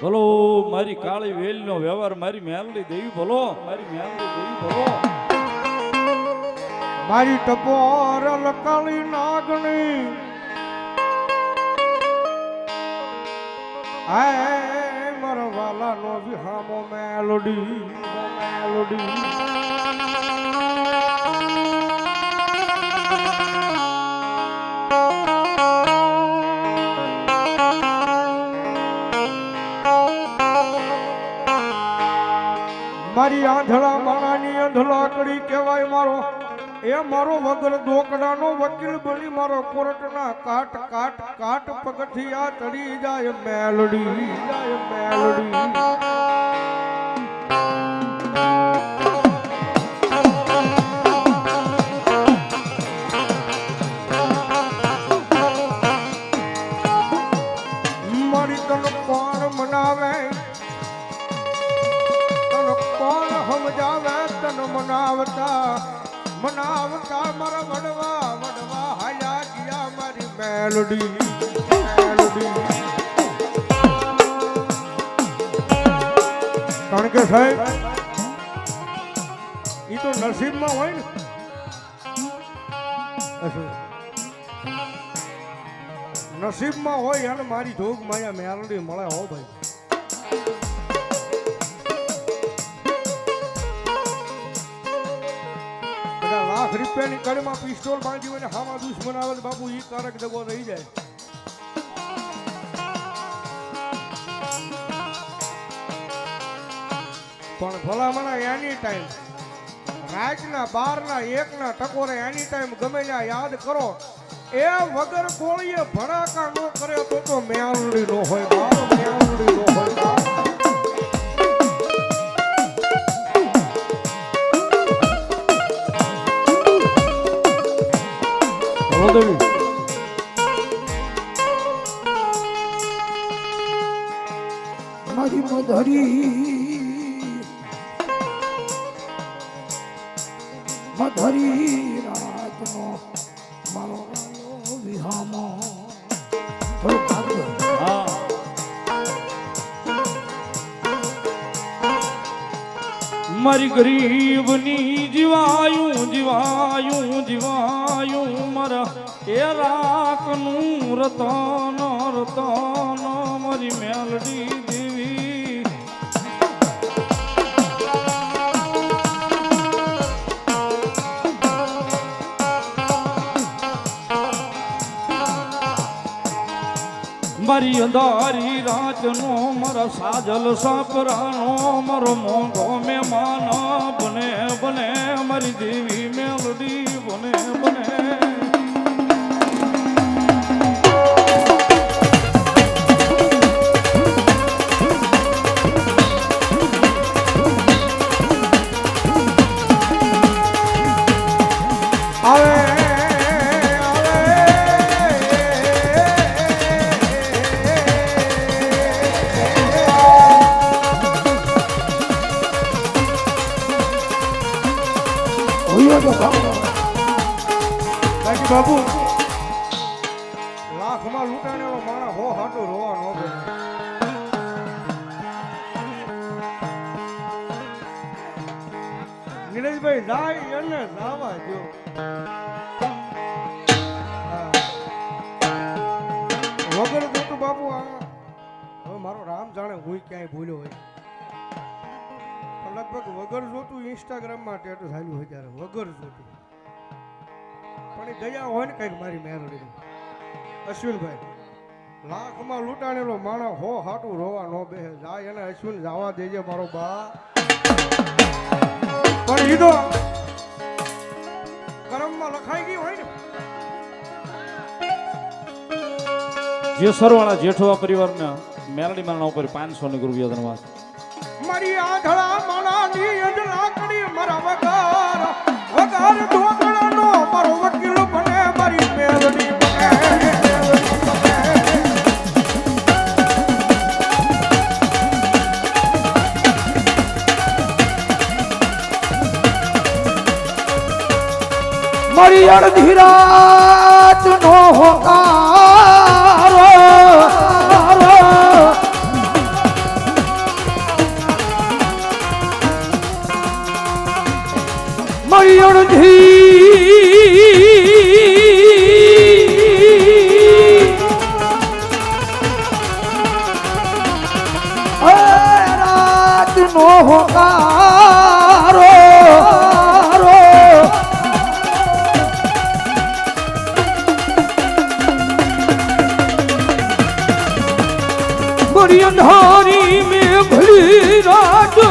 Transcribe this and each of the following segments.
ભલો મારી કાળી વેલનો વ્યવહાર મારી મેલડી દેવી ભલો મારી મેલડી દેવી ભલો મારી ટપોર લકાળી નાગણી. આય મારા વાલાનો વિહામો મેલોડી મેલોડી. મારી આંધળા માણાની કડી કહેવાય મારો. એ મારો વગર દોકડાનો વકીલ બની મારો કોર્ટના કાટ કાટ કાટ પગથિયા ચડી જાય મેલડી જાય મેલડી. મેલોડી મેલોડી કારણ કે સાહેબ એ તો નસીબમાં હોય ને. નસીબમાં હોય અને મારી જોગ માયા મેલડી મળે હો ભાઈ. લાખ રૂપિયાની કડીમાં પિસ્તોલ બાંધી હોય ને હામાં દુશ્મન આવે બાપુ એ કારક દગો રહી જાય. પણ ભલામણા એની ટાઈમ રાતના બારના, એકના ટકોરે એની ટાઈમ ગમે ત્યાં યાદ કરો. એ વગર ગોળીએ ભણાકા ન કરે તો તો મેળડી નો હોય બાપ નો હોય ભલો દેવી મારી મધરી. મધરી રાતનો મારો વિહામો. થોડું ભાગજો હા. મારી ગરીબની જીવાયું જીવાયું જીવાયું. મારા એ રાખનું રતન રતન, મારી મેલડી દેવી. મારી અંધારી રાતનો, મારા સાજલ સાપરાનો, મારો મોંઘો મહેમાન બને બને, મારી દેવી મેલડી બને બને. તો બાકી એને લાવા જો. વગર જોતું બાપુ આ હવે મારો રામ જાણે હું ક્યાંય ભૂલ્યો હોય. લગભગ વગર જોતું ઇન્સ્ટાગ્રામમાં ટેટ હાલ્યું હોય ત્યારે વગર જોતું. પણ એ દયા હોય ને કંઈક મારી મેરડી. અશ્વિનભાઈ, લાખમાં લૂંટાણેલો માણસ હો હાટું રોવા નો બે જાય એને અશ્વિન જવા દેજે મારો બા. પણ ઈ કરમમાં લખાઈ ગઈ હોય ને. જે સરવાળા જેઠવા પરિવારના મેલડી મારના ઉપર પાંચસો ની ગુરુ ધનવાદ મારી આંધળા માણાની રાત નો હોકારો નો હોકારો ગોરી અંધારી મેં ભલી રાજો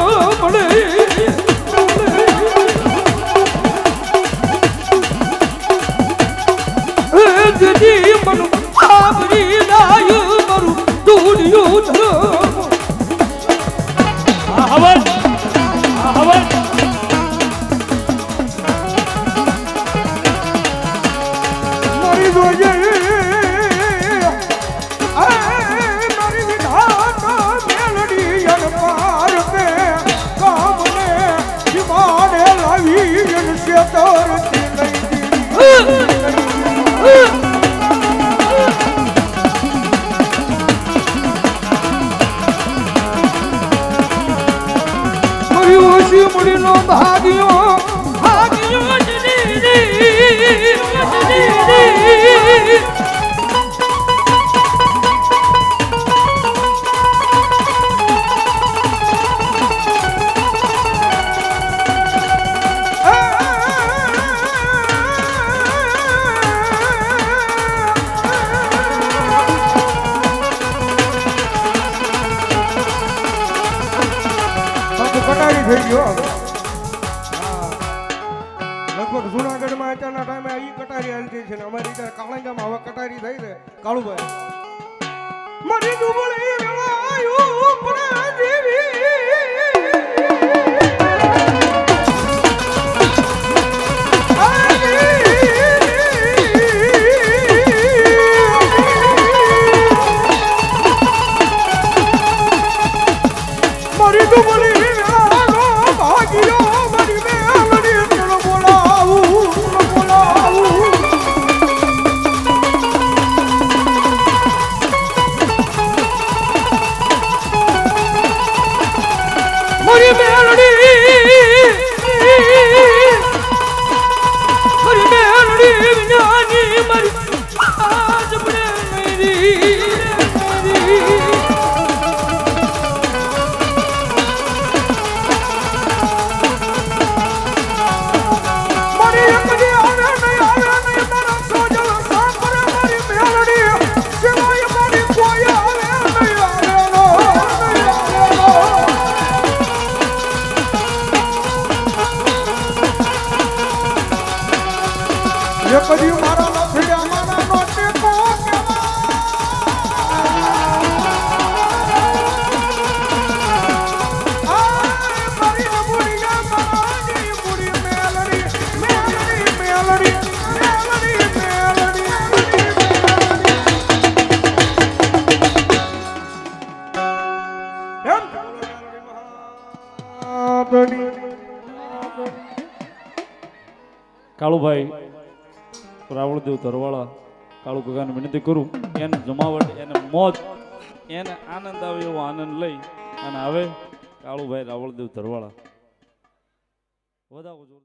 લગભગ જુનાગઢમાં અત્યારના ટાઈમે આ કટારી હાલતી છે ને અમારી ત્યાં કાળંજામાં હવે કટારી થઈ છે. કાળુભાઈ. મારી ડુબળે વેળા આયો પણ દેવી. કાળુભાઈ રાવણદેવ ધરવાળા, કાળુ ભગવાન વિનંતી કરું, એને જમાવટ, એને મોજ, એને આનંદ આવે એવો આનંદ લઈ અને આવે કાળુભાઈ રાવળદેવ ધરવાળા. વધાવો